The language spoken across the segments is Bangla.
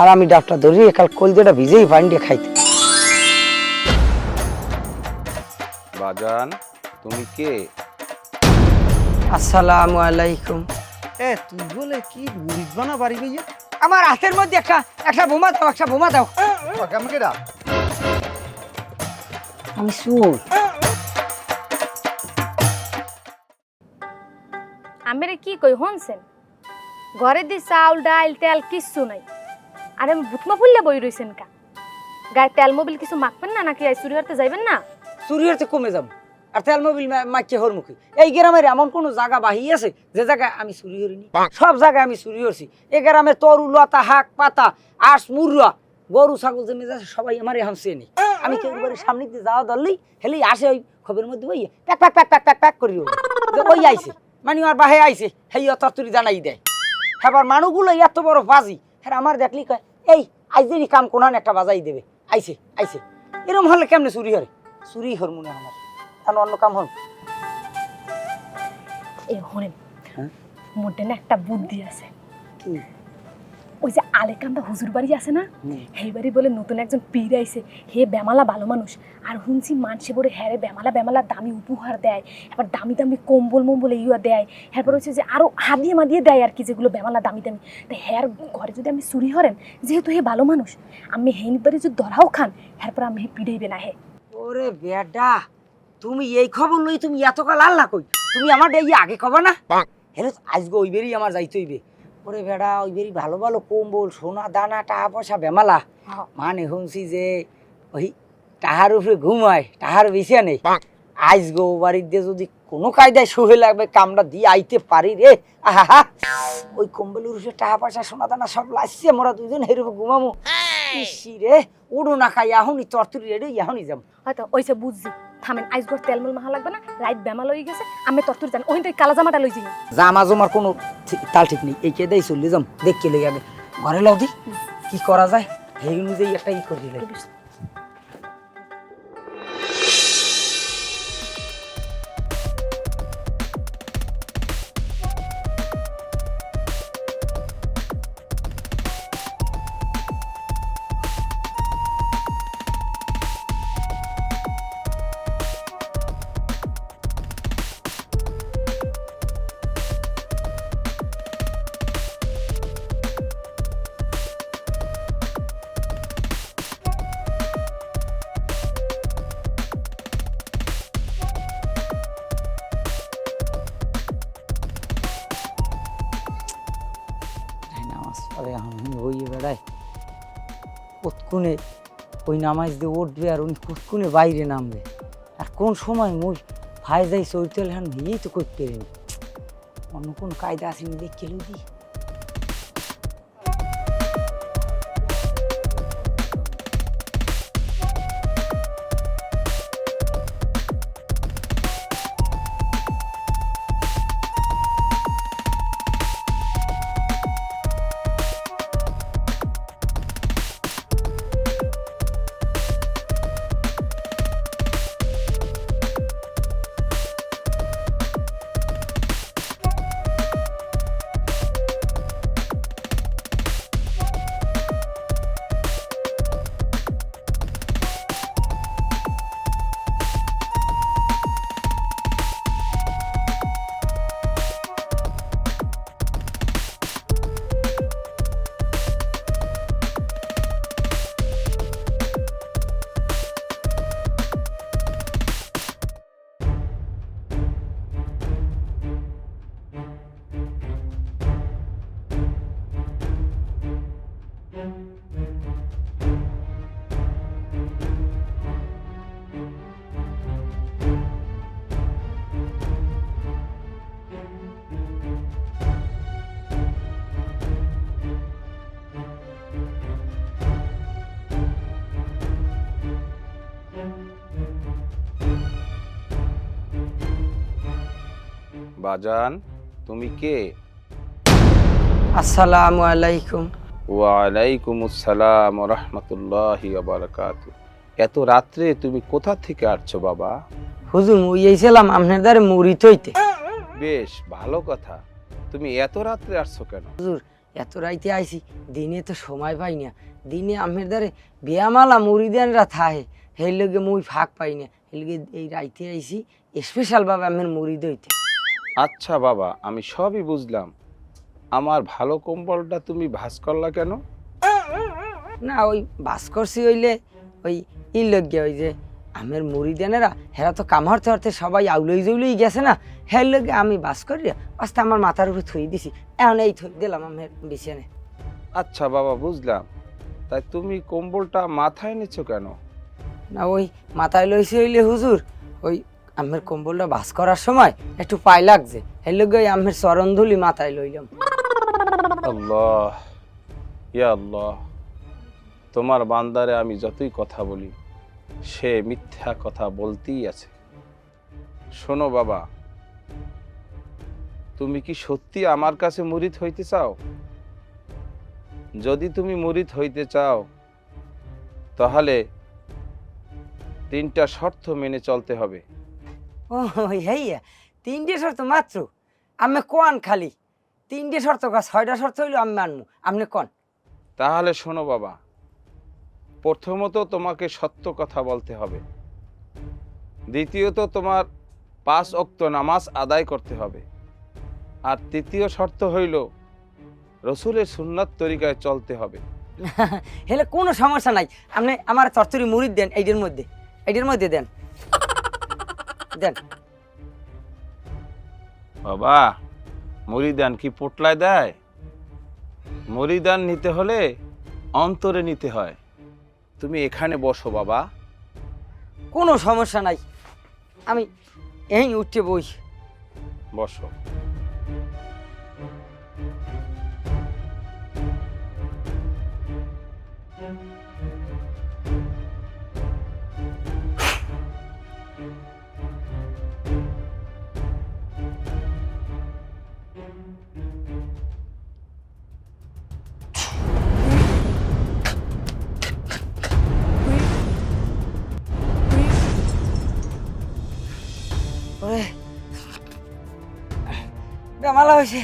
আর আমি ডাবটা ধরি একাল কলজেটা ভিজেই পানি দিয়ে খাইতে। বাজান তুমি কে? আসসালামু আলাইকুম। এ তুই বলে কি মুড়িদ বানা বাড়ি গিয়ে আমার হাতের মধ্যে একটা একটা বোমা দাও একটা বোমা দাও। কেমন কেডা আমি সুর আমেরে কি কই হনছেন ঘরে দি চাউল ডাল তেল কিচ্ছু নাই। আরে ভুতমা ফুললে বই রইছেন কা? গায়ে তেল মোবিল কিছু মাখবেন না নাকি আই চুরি হতে যাইবেন না? চুরি হতে কমে যাব। আর তেল মোবিল মাইকে হর মুখে এই গ্রামের এমন কোনো জায়গা বাহি আছে যে জায়গায় আমি চুরি করিনি সব জায়গায় আমি চুরি করছি এই গ্রামে তরু লতা হাক পাতা আস মুরুয়া গরু ছাগল জমি যাচ্ছে সবাই আমার এখন চেনে আমি কেউ বাড়ির সামনে দিয়ে যাওয়া ধরলেই হেলেই আসে ওই খবরের মধ্যে ওই প্যাক প্যাক প্যাক প্যাক প্যাক প্যাক করি ওই। আইছে। মানে আমার বাহে আইছে হেই তরতুরি জানাই দেয়। এবার মানুষগুলো এত বড় বাজি। হ্যাঁ আমার দেখলি কয় এই আইজেরই কাম কোনান একটা বাজাই দেবে। আইসে আইসে এরম হলে কেমনে চুরি হরে? চুরি হর মনে হয় আমার। কেন অন্য কাম হল। এ হরেন হ্যাঁ? মোটে না একটা বুদ্ধি আছে। কি? ওই যে আলেকান্দা হুজুর বাড়ি আছে না। সেই বাড়ি বলে নতুন একজন পীর আইছে হে বেমালা ভালো মানুষ। আর হুনছি মানসে বলে হ্যারে বেমালা বেমালা দামি উপহার দেয় এবার দামি দামি কম্বল মম্বল এইগুলো দেয় এরপর হচ্ছে যে আরও হাদিয়ে মাদিয়ে দেয় আর কি যেগুলো বেমালা দামি দামি। তা হ্যার ঘরে যদি আমি চুরি হরেন যেহেতু হে ভালো মানুষ আমি হেন বাড়ি যদি ধরাও খান এরপর আমি হে পিড়াইবে না হে। ওরে বেডা তুমি এই খবর লই তুমি এত কাল আল্লাহ কই? তুমি আমার এই আগে খবর না? হেলে আজকে ওই বেরি আমার যাইতে হইবে। ওরে বেডা ওই বেরি ভালো ভালো কম্বল সোনা দানা টাকা পয়সা বেমালা। হ্যাঁ। মানে শুনছি যে ওই টাহার উপরে ঘুমায় টাহার বেশি নেই। আইস গো বাড়ির দিয়ে যদি কোনো কায়দায় সহে লাগবে কামটা দিয়ে আইতে পারি রে। আহা ওই কম্বলের উপরে টাকা পয়সা সোনা দানা সব লাগছে মোরা দুজন হেরবে ঘুমামু। ইসি রে উড়ো না খাই এখনই তরতুরি রেডি এখনই যাম। হয়তো ওইসে বুঝছি। থামেন আইস ঘর তেলমল মাহা লাগবে না রাইত বেমাল লই গেছে আমি তত্তর জানি ওই তো এই কালা জামাটা লই যাই জামা জমার কোনো ঠিক- তাল ঠিক নেই এই কে দেয় চললে যাম দেখকে লই আগে ঘরে লও দি কি করা যায়? সেই অনুযায়ী একটা ই করে কতক্ষণে ওই নামাজ দিয়ে উঠবে আর উনি কুটকুনে বাইরে নামবে। আর কোন সময় মুই ভাই যাই চৈতল হ্যান ভিয়েই তো করতে অন্য কোন কায়দা আসেনি দেখে লই বাজান তুমি কে? আসসালামু আলাইকুম। ওয়ালাইকুম আসসালাম রহমতুল্লাহি বারাকাত এত রাত্রে তুমি কোথা থেকে আসছো বাবা? হুজুর মুই এইছিলাম আপনার দ্বারে মুড়ি থইতে। বেশ ভালো কথা। তুমি এত রাত্রে আসছো কেন? হুজুর এত রাইতে আইছি দিনে তো সময় পাই না। দিনে আমের দ্বারে বিয়ামালা মুড়িদানরা থাহে সেই লগে মুই ফাঁক পাই না। সেই লগে এই রাইতে আইছি স্পেশাল ভাবে আমের মুড়ি দইতে। আচ্ছা বাবা আমি সবই বুঝলাম। আমার ভালো কম্বলটা তুমি ভাস করলা কেন? না ওই বাস করছি হইলে ওই ই লগে ওই যে আমের মুড়ি দেনেরা হেরা তো কামড়তে হরতে সবাই আউলই জৌলই গেছে না। হের লগে আমি বাস করি আস্তে আমার মাথার উপরে থই দিছি। এখন এই থই দিলাম আমের বিছানে। আচ্ছা বাবা বুঝলাম। তাই তুমি কম্বলটা মাথায় নিচ্ছ কেন? না ওই মাথায় লইছে হইলে হুজুর ওই আমের কম্বলটা বাস করার সময় একটু পায় লাগছে। এর লগে আমের চরণধুলি মাথায় লইলাম। আল্লাহ, ইয়া আল্লাহ, তোমার বান্দারে আমি যতই কথা বলি, সে মিথ্যা কথা বলতেই আছে। শোনো বাবা, তুমি কি সত্যি আমার কাছে মুরিদ হইতে চাও? যদি তুমি মুরিদ হইতে চাও, তাহলে তিনটা শর্ত মেনে চলতে হবে। ও হেইয়া তিনটে শর্ত মাত্র। আমি কন খালি? তিনটে শর্ত কা ছয়টা শর্ত হইল আমি মানবো। আপনি কন? তাহলে শোনো বাবা প্রথমত তোমাকে সত্য কথা বলতে হবে। দ্বিতীয়ত তোমার পাঁচ অক্ত নামাজ আদায় করতে হবে। আর তৃতীয় শর্ত হইল রসুলের সুন্নাত তরিকায় চলতে হবে। হেলে কোনো সমস্যা নাই। আপনি আমার তরতরি মুড়ি দেন এইটার মধ্যে। এইটার মধ্যে দেন। দেন। বাবা মরিদান কি পোটলায় দেয়? মরিদান নিতে হলে অন্তরে নিতে হয়। তুমি এখানে বসো বাবা। কোনো সমস্যা নাই। আমি এই উঠতে বই। বসো। হয়েছে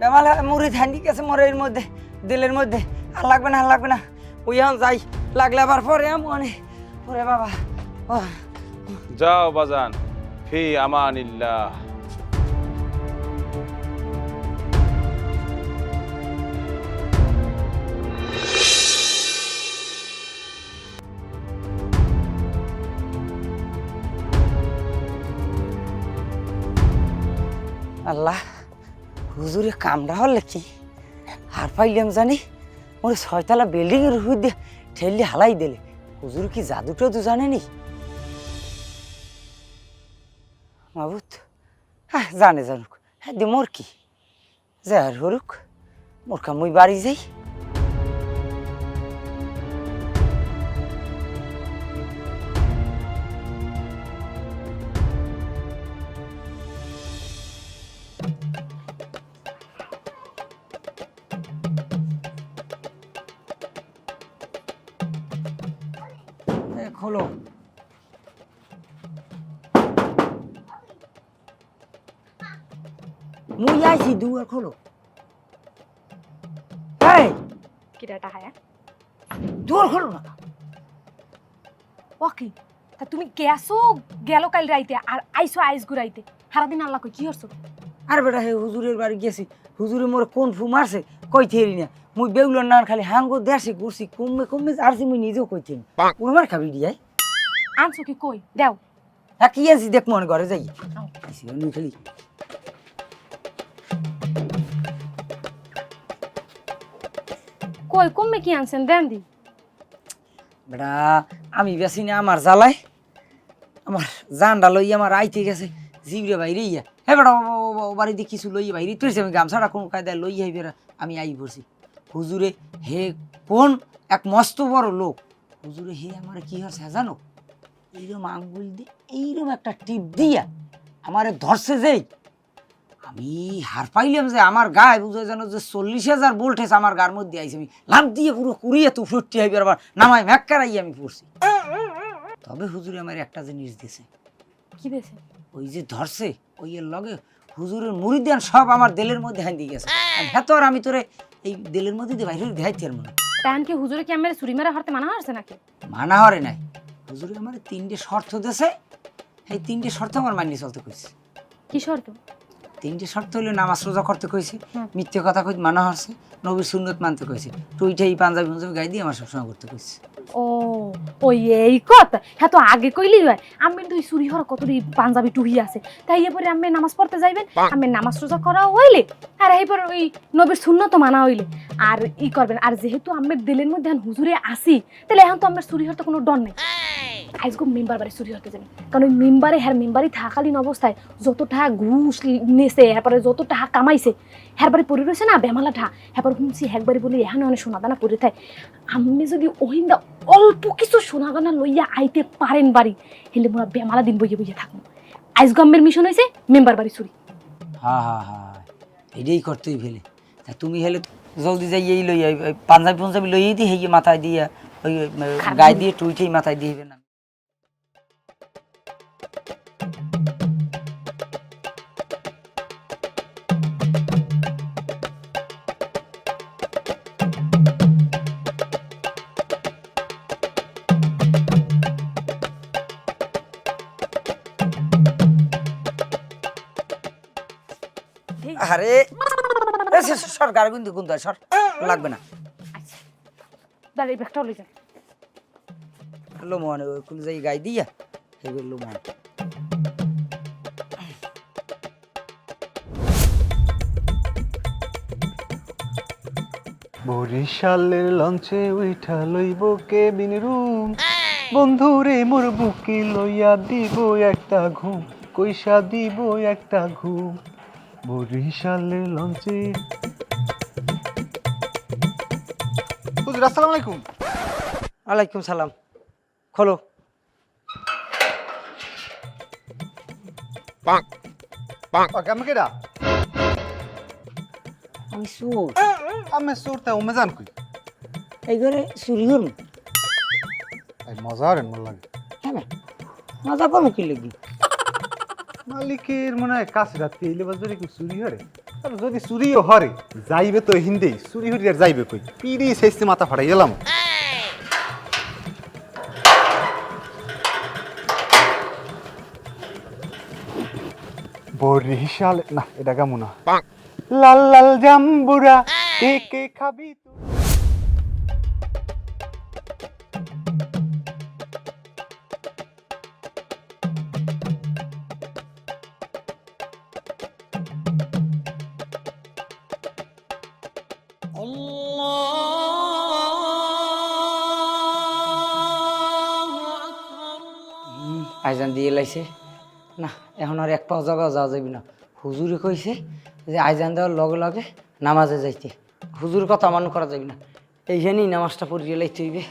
বেমালা মুড়ি ধান্ডি গেছে মোর এর মধ্যে দিলের মধ্যে আর লাগবে না আর লাগবে না। ওই এখন যাই লাগলে আবার পরে মনে ওরে বাবা যাও বাজান ফি আমানিল্লাহ। আল্লাহ। হুজুরে কামড়া হলে কি? আর পাইলাম জানি ওর ছয়তলা বিল্ডিং এর উপর দিয়ে ঠেললি হালাই দিলে। হুজুর কি জাদু টাদু জানেনি? মাবুত হ্যাঁ জানে জানুক। হ্যাঁ দি মোর কি? যে আর হরুক, মোর কাম মুই বাড়ি যাই। কিটা দুয়ার খোলো না ওকে তা তুমি গেছো গেল কাল রাইতে আর আইসো আইস গুরাইতে সারাদিন আল্লাহ কই কি হরছো আর বেটা হে হুজুরের বাড়ি গেছি। হুজুরে মোর কোন ফু মারছে কই থেরি না। মুই বেউলার নান খালি হাঙ্গো দেশে ঘুরছি কমবে কমবে আরছি মুই নিজেও কই থেরি ওই মার খাবি দিয়াই আনছো কি কই? দেও। হ্যাঁ কি আনছি দেখ মনে ঘরে যাই। খালি কই কমবে কি আনছেন? দেন দি বেটা, আমি বেশি না, আমার জ্বালাই আমার জানডা লই আমার আইতে গেছে, জিবরে বাইরে ইয়া। হে বেটা বাড়িতে কিছু লই বাইরে তুইছে, আমি গামছাটা কোনো কায়দায় লই আইবে আমি আই পড়ছি। হুজুরে হে কোন এক মস্ত বড় লোক। হুজুরে হে আমার কি হচ্ছে জানো? এইরকম আঙ্গুল দিয়ে, এইরকম একটা টিপ দিয়া আমারে ধরছে যেই। আমি হার পাইলাম যে আমার গায়ে বুঝে যেন যে চল্লিশ হাজার ভোল্টেজ আমার গার মধ্যে আইছে। আমি লাভ দিয়ে পুরো কুড়িয়ে তো ফুটতে হইবে আবার নামাই ম্যাক্কারাই আমি পড়ছি। তবে হুজুরে আমার একটা জিনিস দিছে। কি দেছে? ওই যে ধরছে ওই এর লগে হুজুরের মুড়ি দেন সব আমার দেলের মধ্যে হান্দি গেছে। আর হ্যাঁ আর আমি তোরে এই দেলের মধ্যে দিয়ে বাইরে দেখাইতে আর মনে তাহান কি হুজুরে কি আমার চুরি মেরা হরতে মানা হচ্ছে নাকি? মানা হরে নাই। হুজুরে আমার তিনটে শর্ত দেছে এই তিনটে শর্ত আমার মানিয়ে চলতে কইছে। কি শর্ত? তিনটে শর্ত হলো নামাজ রোজা করতে কইছে হুম। মিথ্যে কথা কই মানা হচ্ছে নবীর সুন্নত মানতে কইছে। টুইটা এই পাঞ্জাবি পাঞ্জাবি গাই দিয়ে আমার সবসময় করতে কইছে। ও ওই এই কথা? হ্যাঁ তো আগে কইলি হয় আমি দুই চুরি হওয়ার কত পাঞ্জাবি টুহি আছে। তাই এরপরে আমি নামাজ পড়তে যাইবেন আমি নামাজ রোজা করা হইলে আর এইবার ওই নবীর শূন্য তো মানা হইলে। আর ই করবেন আর যেহেতু আমের দিলের মধ্যে হুজুরে আসি তাহলে এখন তো আমার চুরি হওয়ার তো কোনো ডর নেই। আজকে মেম্বার বাড়ি চুরি হতে যাবে। কারণ ওই মেম্বারে হ্যার মেম্বারি থাকালীন অবস্থায় যত টাকা ঘুষ নেছে এরপরে যত টাকা কামাইছে হ্যার বাড়ি পড়ে রয়েছে না বেমালা ঠা হ্যাঁ শুনছি একবারই বলি এখানে অনেক সোনা দানা পড়ে থাকে। আমি যদি ওহিন্দা অল্প কিছু সোনা দানা লইয়া আইতে পারেন বাড়ি হেলে মোরা বেমালা দিন বইয়ে বইয়ে থাকব। আইস গম্মের মিশন হয়েছে মেম্বার বাড়ি চুরি। হ্যাঁ হ্যাঁ হ্যাঁ এটাই করতেই ফেলে তা তুমি হেলে জলদি যাই এই লই পাঞ্জাবি পাঞ্জাবি লইয়েই দি হেয়ে মাথায় দিয়া ওই গায়ে দিয়ে টুইটেই মাথায় দিয়ে না। আরে সর গাড়ি কিন্তু কোন সর লাগবে না। দাঁড়িয়ে ব্যাগটাও লই যান লো মনে ওই কোন যাই গাই দিয়া? লো মনে বরিশালের লঞ্চে উঠা লইব কেবিন রুম। বন্ধুরে মোর বুকে লইয়া দিব একটা ঘুম কইসা দিব একটা ঘুম। বরিশালের লঞ্চে। হুজুর আসসালামু আলাইকুম। ওয়ালাইকুম সালাম। খোলো। ওকে আমি কেডা? আমি চোর আমি সুরতে উমে জান কই? এই ঘরে চুরি করুন এই মজা রে মোর লাগে। হ্যাঁ মজা করব কি লাগি? মালিকের মনে হয় কাছে রাত্রি এলে বাজারে কি চুরি হরে আর যদি চুরিও হরে যাইবে তো হিন্দেই চুরি হরি আর যাইবে কই? পিড়ি শেষে মাথা ফাটাই গেলাম বরিশাল না এটা কেমন লাল লাল জাম্বুরা কে কে খাবি দিয়ে লাইছে। না, এখন আর এক পাও জায়গা যাওয়া যাবি না। হুজুরে কইছে যে আইজান দেওয়ার লগে লগে নামাজে যাইতে। হুজুর কথা মান করা যাবি না। এইখানেই নামাজটা পড়িয়ে লাইতে হইবে।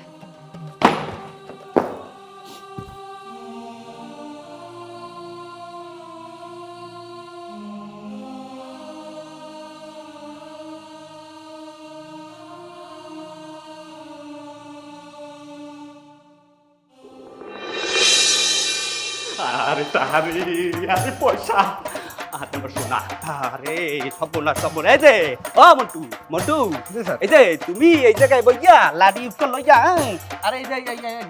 আরে পয়সা আরে আমার সোনা আরে সপনা সপনা এই যে ও মন্টু মন্টু এই যে তুমি এই জায়গায় বইয়া লাডি লইয়া হ্যাঁ? আরে এই যে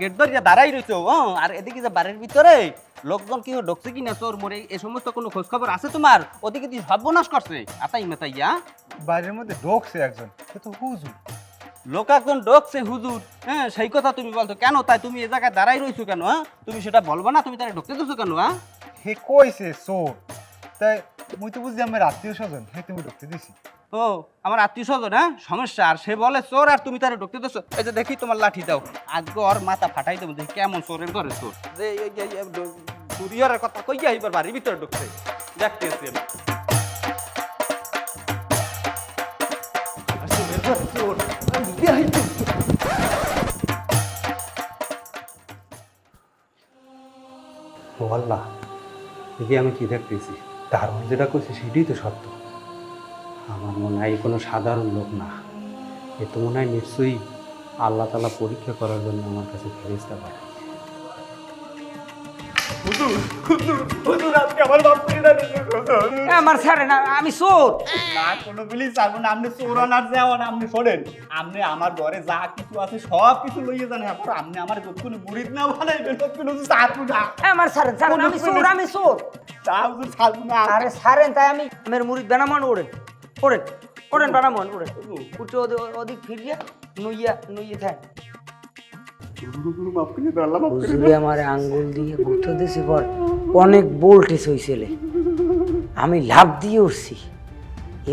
গেট ধরিয়া দাঁড়াই রইছো হ্যাঁ? আর এদিকে যে বাড়ির ভিতরে লোকজন কি ঢুকছে কি না তোর মোরে এই সমস্ত কোনো খোঁজ খবর আছে তোমার? ওদিকে তুই সর্বনাশ করছে? আতাই মেতাইয়া বাইরের মধ্যে ঢোকছে একজন সে তো হুজুর। লোক একজন ঢুকছে হুজুর হ্যাঁ? সেই কথা তুমি বলতো কেন তাই তুমি এই জায়গায় দাঁড়াই রইছো কেন হ্যাঁ? তুমি সেটা বলব না তুমি তারা ঢুকতে দিছো কেন হ্যাঁ? হে কইছে চোর? তাই মুই তো বুঝি আমার আত্মীয় স্বজন। হে তুমি ঢুকতে দিছি। ও আমার আত্মীয় স্বজন হ্যাঁ? সমস্যা। আর সে বলে চোর আর তুমি তারা ঢুকতে দিছো? এই যে দেখি তোমার লাঠি দাও। আজকে ওর মাথা ফাটাই দেবো দেখি কেমন চোরের ঘরে চোর। যে চুরিয়ারের কথা কইয়া এবার বাড়ির ভিতরে ঢুকছে? দেখতেছি। আল্লাহ দেখি আমি কী দেখতেছি। দারুণ যেটা করছে সেটাই তো সত্য। আমার মনে হয় কোনো সাধারণ লোক না। এ তো মনে হয় নিশ্চয়ই আল্লাহ তালা পরীক্ষা করার জন্য আমার কাছে ফেরিস্তা পাঠায় এ, আমার স্যারে না আমি চোর। না কোনো বিলি চাবো না আপনি চোরান আর যাওয়ান আপনি শোনেন আপনি আমার ঘরে যা কিছু আছে সব কিছু লইয়ে যান। হ্যাঁ আপনি আমার কোনো মুড়িদ না বানাইবেন কোনো চাবো না আমার স্যারেন স্যারেন আমি চোর আমি চোর। চাবো চাবো না আরে সারেন তাই আমি আমার মুরিদ বেনামান ওড়েন ওড়েন ওড়েন বেনামান ওড়েন। উঠে ওদিক ফিরিয়া নুইয়া নুইয়ে থাক। হুজুরে আমার আঙ্গুল দিয়ে গুঁতো দিয়েছে পর অনেক বোল্টেস হয়েছিল আমি লাভ দিয়ে উঠছি।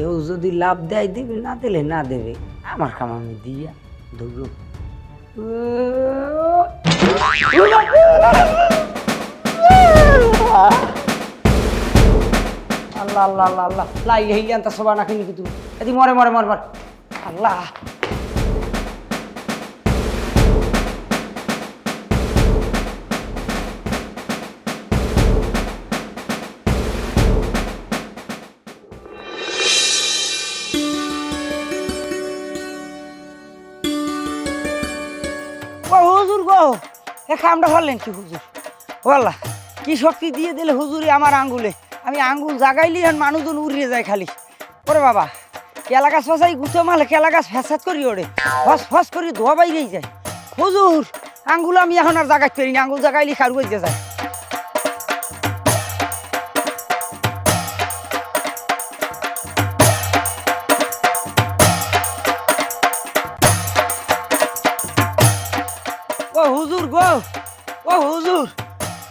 এও যদি লাভ দেয় দিবে, না দিলে না দেবে, আমার কাম আমি দিয়া ধরু আল্লাহ আল্লাহ আল্লাহ আল্লাহ। লাই হেইলি আনতা সবা না কিনি তুমি এদি মরে মরে মরে মরে। আল্লাহ। এ খামটা ফেললেন কি হুজুর? বললা কি শক্তি দিয়ে দিলে হুজুরি আমার আঙ্গুলে? আমি আঙ্গুল জাগাইলি আর মানুষজন উড়িয়ে যায় খালি। ওরে বাবা কেলা গাছ ফসাই গুছো মালে কেলা গাছ ফ্যাসাদ করি ওরে। ফস ফস করি ধোয়া বাইরেই যায়। হুজুর, আঙ্গুল আমি এখন আর জাগাইতে পারি আঙ্গুল জাগাইলি খারু হইতে যায়।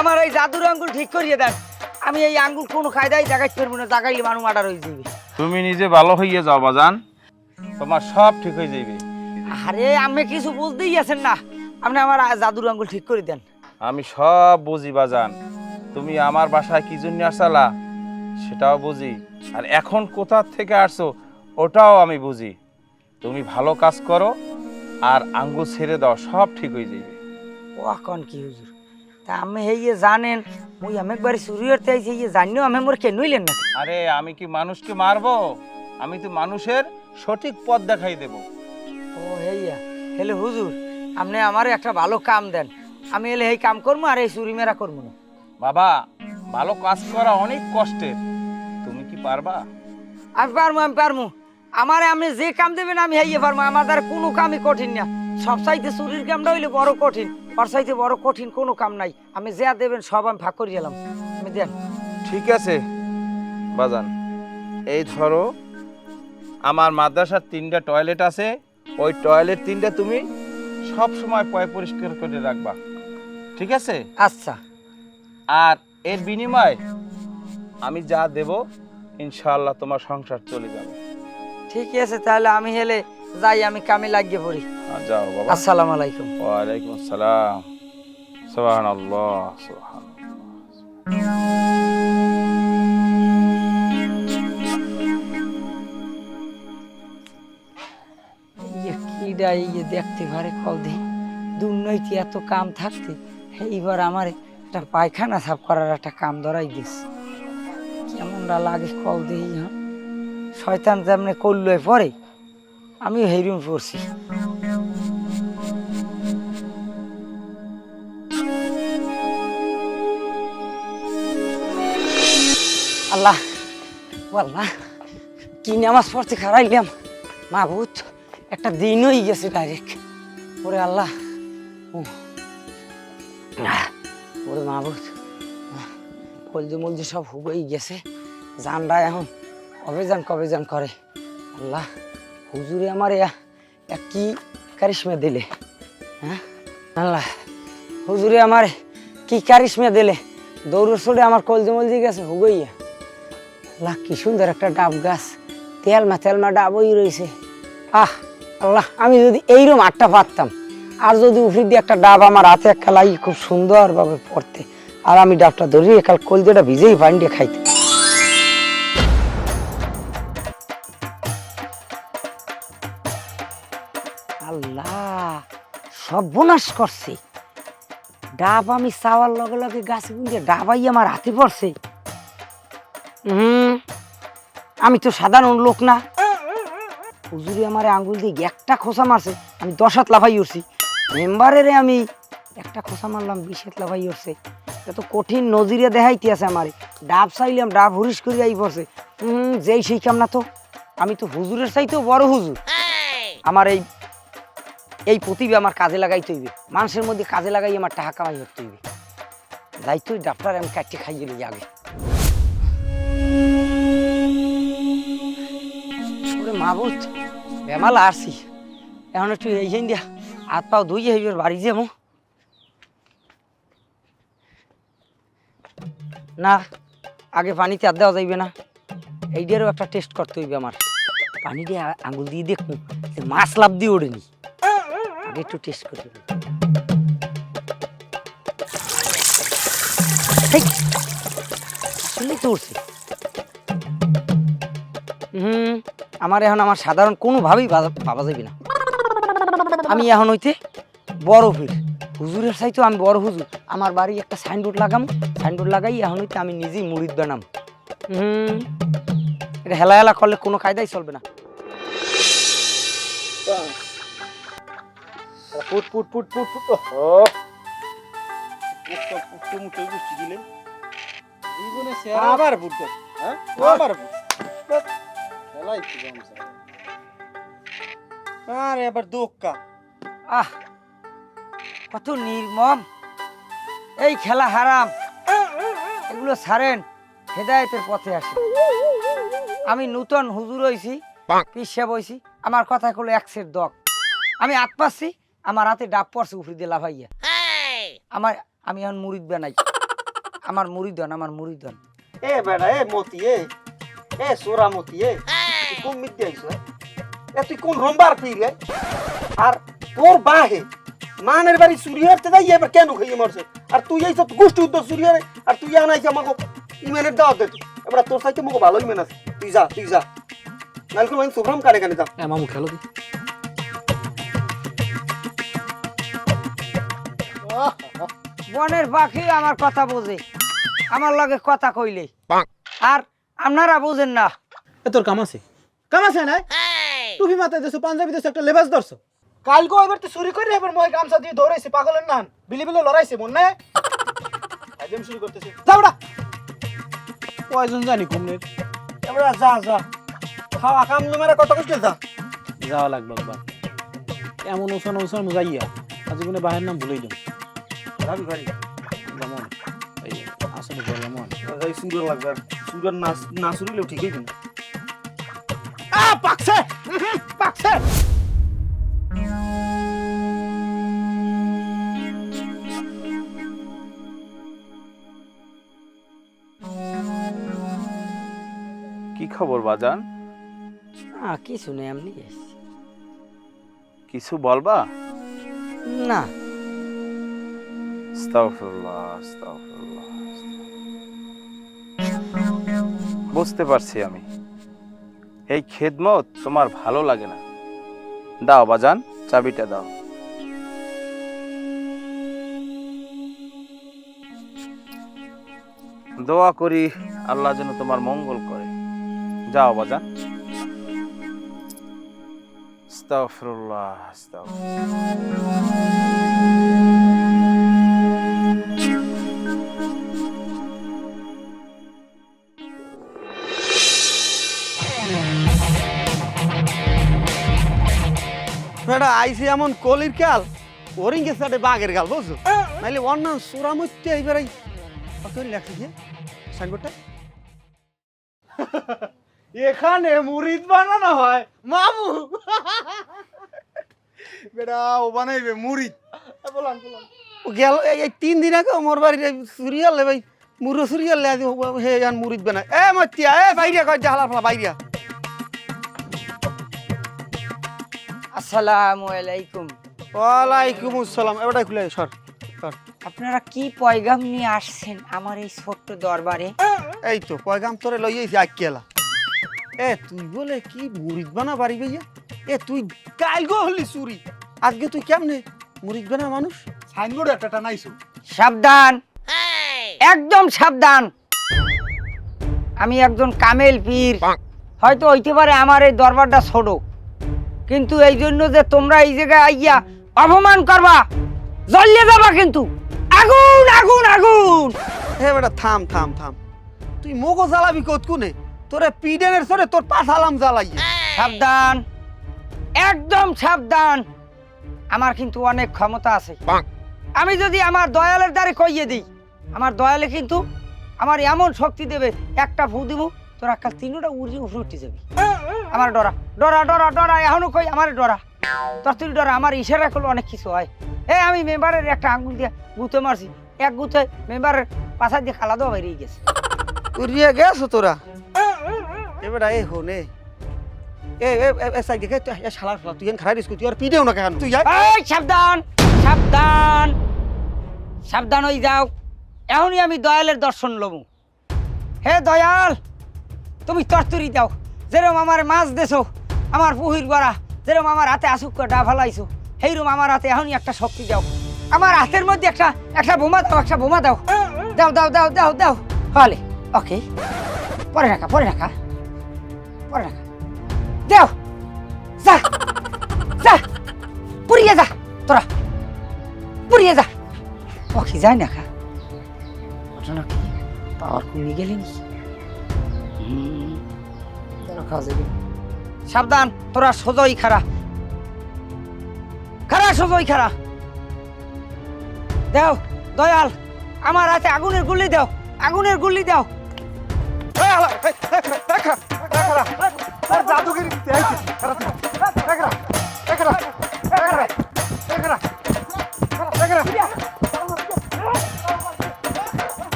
আমার এই জাদুর আঙ্গুল ঠিক করিয়ে দেন। আমি এই আঙ্গুল কোনো কায়দায় জাগাইতে পারব না জাগাইলে মানুষ মার্ডার হয়ে যাবে তুমি নিজে ভালো হইয়া যাও বাজান। তোমার সব ঠিক হয়ে যাবে আরে আমি কিছু বুঝতেই আছেন না। আপনি আমার জাদুর আঙ্গুল ঠিক করে দেন। আমি সব বুঝি বাজান। তুমি আমার বাসায় কি জন্য আসলা সেটাও বুঝি। আর এখন কোথা থেকে আসছো ওটাও আমি বুঝি। তুমি ভালো কাজ করো আর আঙ্গুল ছেড়ে দাও সব ঠিক হয়ে যাবে ও এখন কি হুজুর? তা আমি এই যে জানেন মুই আমি একবার চুরি করতে আইছি এই যে জানিও আমি মোর কে নইলেন না আরে আমি কি মানুষকে মারবো? আমি তো মানুষের সঠিক পথ দেখাই দেব। ও হেইয়া হেলে হুজুর আপনি আমার একটা ভালো কাম দেন। আমি এলে এই কাম করব আর এই চুরি মেরা করব না। বাবা ভালো কাজ করা অনেক কষ্টের। তুমি কি পারবা? আমি পারব আমি পারব আমার আপনি যে কাম দেবেন আমি হাইয়ে পারব আমার দ্বারা কোনো কামই কঠিন না। সব চাইতে চুরির কামটা হইলে বড় কঠিন। ওর চাইতে বড় কঠিন কোনো কাম নাই। আমি যা দেবেন সব আমি ভাগ করে গেলাম আমি দেন। ঠিক আছে। বাজান এই ধরো আমার মাদ্রাসার তিনটা টয়লেট আছে। ওই টয়লেট তিনটা তুমি সব সময় পয় পরিষ্কার করে রাখবা। ঠিক আছে? আচ্ছা। আর এর বিনিময়ে আমি যা দেব ইনশাআল্লাহ তোমার সংসার চলে যাবে। ঠিক আছে তাহলে আমি হেলে যাই আমি কামে লাগিয়ে পড়ি। আর যাও বাবা। আসসালামু আলাইকুম। ওয়ালাইকুম আসসালাম। সুবহান আল্লাহ সুবহান ইয়ে দেখতে পারে কল দেই। দুর্নৈতি এত কাম থাকতে এইবার আমার একটা পায়খানা সাফ করার একটা কাম ধরাই দিস কেমনটা লাগে কল দেই হ্যাঁ? শয়তান যেমনি করল পরে আমিও হেরুম পড়ছি। আল্লাহ আল্লাহ কি নামাজ পড়তে খারাইলাম। মাহবুত একটা দিন হয়ে গেছে ডাইরেক্ট ওরে আল্লাহ ওরে মাহবুত ফলজে মলজে সব হুবেই গেছে। জানরা এখন কবে যান কবে যান করে? আল্লাহ। হুজুরে আমার কি কারিশমা দিলে। হ্যাঁ? আল্লাহ, হুজুরে আমার কি কারিশমা দিলে? দৌড় সরে আমার কলজে মলজে গেছে হুবইয়া আল্লাহ, কি সুন্দর একটা ডাব গাছ। তেলমা তেলমা ডাবই রয়েছে। আহ, আল্লাহ, আমি যদি এইরকম আটটা পারতাম, আর যদি উফরি দিয়ে একটা ডাব আমার হাতে একটা লাগি, খুব সুন্দরভাবে পড়তে। আর আমি ডাবটা ধরিয়ে কাল কলজেটা ভিজেই পানি দিয়ে খাইতে সর্বনাশ করছে। ডাব আমি চাওয়ার লগে লগে গাছে গুঁজে ডাবাই আমার হাতে পড়ছে। হুম আমি তো সাধারণ লোক না। হুজুরি আমার আঙ্গুল দিয়ে একটা খোসা মারছে আমি দশ হাত লাফাই উঠছি। মেম্বারের আমি একটা খোসা মারলাম বিশ হাত লাফাই উঠছে। এত কঠিন নজিরে দেখাইতে আছে আমার। ডাব চাইলাম ডাব হুরিস করে আই পড়ছে। হুম যেই শিখাম না তো। আমি তো হুজুরের চাইতেও বড় হুজুর। আমার এই এই প্রতিভা আমার কাজে লাগাইতে হইবে। মানুষের মধ্যে কাজে লাগাই আমার টাকা কামাই করতে হইবে। যাইতে ওই ডাবটার আমি কাটতে খাইয়ে লই আগে। মাবুত বেমালা আসছি এখন একটু এইখান দিয়া হাত পাও ধুইয়ে হইবে বাড়ি যাব। না, আগে পানিতে আর দেওয়া যাইবে না। এই এইটারও একটা টেস্ট করতে হইবে আমার। পানি দিয়ে আঙুল দিয়ে দেখুন মাছ লাভ দিয়ে ওঠেনি আগে একটু টেস্ট উঠছে হুম আমার এখন আমার সাধারণ কোনোভাবেই ভাবা- ভাবা যাবে না। আমি এখন হইতে বড় ফির হুজুরের চাইতেও আমি বড় হুজুর। আমার বাড়ি একটা সাইনবোর্ড লাগাম। সাইনবোর্ড লাগাই এখন হইতে আমি নিজেই মুড়িদ বানাম। হুম এটা হেলা হেলা করলে কোনো কায়দাই চলবে না। ফুট ফুট ফুট ফুট ফুট দিলে। জীবনে আবার হ্যাঁ? আবার খেলাই তো গামছা আরে আবার দোক্কা। আহ কত নির্মম। এই খেলা হারাম। এগুলো ছাড়েন হেদায়েতের পথে আসে। আমি নূতন হুজুর হইছি পিসা বইছি আমার কথা হলো একশের দক। আমি আট পাচ্ছি আমার হাতে ডাব পড়ছে উফরি দিয়ে লাভাইয়া আমার আমি এখন মুড়িদ বানাই আমার মুড়িদন আমার মুড়িদন এ বেড়া এ মতি এ এ সোরা মতি এ। কোন মিথ্যে আইছো এ? তুই কোন রম্বার ফিরে আর তোর বাহে মানের বাড়ি চুরি হতে যাই এবার কেন খাইয়ে মারছে? আর তুই এই সব গোষ্ঠী উদ্যোগ চুরি হরে আর তুই আনাইছে আমাকে ইমেনের দাওয়াত দে এবার তোর সাথে মুখ ভালো ইমেন আছে। তুই যা তুই যা। কোনো সুভ্রম কানে কানে যা। মামু খেলো বনের পাখি আমার কথা বোঝে। আমার লগে কথা কইলে। আর আপনারা বুঝেন না। এ তোর কাম আছে? কাম আছে না টুপি মাথায় দেছো পাঞ্জাবি দেছো একটা লেবাস ধরছো। কালকে এবার তো চুরি করে এবার মই গামছা দিয়ে দৌড়াইছে পাগলের নান। বিলি বিলে লড়াইছে মন না আইজম শুরু করতেছে। যা ওটা কয়জন জানি কমনে এবার যা যা। খাওয়া কাম মেরে কত কষ্ট যা। যাওয়া লাগবে বাবা এমন ওসানো ওসানো যাইয়া আজীবনে বাহের নাম ভুলেই দিম ভাবি ভারি যেমন এই আসলে যেমন। এই সুন্দর লাগবে সুন্দর নাচ না শুরুলেও ঠিকই কিন্তু। আ পাকছে! পাকছে! কি খবর বাজান? না কিছু নেই এমনি কিছু বলবা? না। বুঝতে পারছি আমি। এই খেদমত তোমার ভালো লাগে না। দাও বাজান, চাবিটা দাও। দোয়া করি আল্লাহ যেন তোমার মঙ্গল করে। যাও বাজান। বেটা আইসি এমন কলির কাল ওরিং বাঘের গাল বুঝছ? নাইলে সোরা মধ্যে এইবার। কত লেখা সাইনবোর্ডটা এখানে মুরিদ বানানো হয় মামু। বেটা ও বানাইবে মুরিদ বলান বলান। গেল এই এই তিন দিন আগে মোর বাড়ির সুরিয়াল ভাই মুরো সুরিয়াল লে হে আন মুরিদ বানা এ মতিয়া এ বাইরিয়া কয় জাহালা ফলা বাইরিয়া। আসসালামু আলাইকুম। ওয়ালাইকুম আসসালাম এবারটা খুলে সর সর। আপনারা কি পয়গাম নিয়ে আসছেন আমার এই ছোট্ট দরবারে? এই তো পয়গাম তোরে লই আইছি আকিয়ালা এ তুই বলে কি মুরিদ বানা বাড়ি ভাইয়া এ তুই কাল গো হলি চুরি। আজকে তুই কেমনে মুরিদ বানা মানুষ? সাইনবোর্ড একটা টানাইছো। সাবধান। একদম সাবধান। আমি একজন কামেল পীর। হয়তো হইতে পারে আমার এই দরবারটা ছোট। কিন্তু এই জন্য যে তোমরা এই জায়গায় আইয়া অপমান করবা জ্বলিয়ে যাবা কিন্তু। আগুন আগুন আগুন! হে বেটা থাম থাম থাম। তুই মোগো জ্বালাবি কত কোনে? তোরে পিডেনের সরে তোর পাঠালাম জ্বালাই সাবধান। একদম সাবধান। আমার কিন্তু অনেক ক্ষমতা আছে। আমি যদি আমার দয়ালের দ্বারে কইয়ে দিই আমার দয়ালে কিন্তু আমার এমন শক্তি দেবে একটা ফু দিব। তোরা কাল তিনটা উড়ি উঠে উঠে যাবি। আমার ডরা ডরা ডরা ডরা এখনও কই আমার ডরা। তোর তুই ডরা আমার ইশারা করলে অনেক কিছু হয়। এ আমি মেম্বারের একটা আঙ্গুল দিয়ে গুঁতে মারছি। এক গুঁতে মেম্বারের পাশা দিয়ে খালা দেওয়া বেরিয়ে গেছে। রিয়ে গেছ তোরা? এ বেটা এ হোনে এ এ সাইড দেখে তুই শালা শালা তুই খারাই দিস তুই আর পিডেও না কেন? তুই এই সাবধান সাবধান সাবধান হয়ে যাও। এখনই আমি দয়ালের দর্শন লব। হে দয়াল! তুমি তরতুরি দাও। যেরকম আমার মাছ দেছো, আমার পুহির গড়া যেরকম আমার হাতে আসুক ডা ফালাইছো সেইরকম আমার হাতে এখনই একটা শক্তি দাও। আমার হাতের মধ্যে একটা একটা বোমা দাও, একটা বোমা দাও। দাও দাও দাও দাও দাও। হলে ওকে। পরে রাখা পরে রাখা। পরে রাখা। দাও। যা। যা। পুড়িয়ে যা, তোরা। পুড়িয়ে যা। ও কি যায় না খা। ঘটনা কি? পাওয়ার কমে গেলে সাবধান, তোরা সোজই খারা খারা সোজই খারা দেও, দয়াল, আমার হাতে আগুনের গুলি দাও, আগুনের গুলি দাও। জাদুগিরি আইতেছি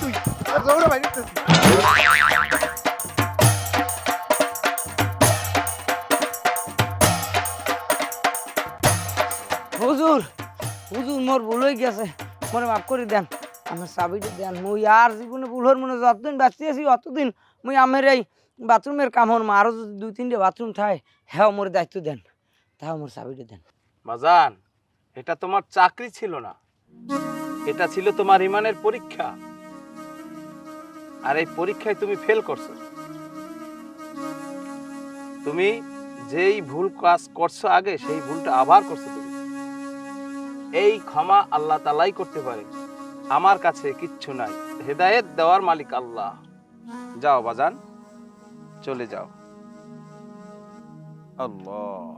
তুই জোরে বাইরে মোর ভুল হয়ে গেছে মোরে মাফ করে দেন আমার চাবিটা দেন। মুই আর জীবনে ভুল হর মনে যতদিন বাঁচতে আছি, অতদিন মুই আমার এই বাথরুমের কাম হন আরও যদি দুই, তিনটে বাথরুম থাকে হ্যাঁ মোর দায়িত্ব দেন। তাও মোর চাবিটা দেন। বাজান এটা তোমার চাকরি ছিল না? এটা ছিল তোমার ইমানের পরীক্ষা আর এই পরীক্ষায় তুমি ফেল করছ তুমি যেই ভুল কাজ করছ আগে, সেই ভুলটা আবার করছ তুমি। এই ক্ষমা আল্লাহ তালাই করতে পারে। আমার কাছে কিচ্ছু নাই। হেদায়েত দেওয়ার মালিক আল্লাহ। যাও বাজান, চলে যাও। আল্লাহ।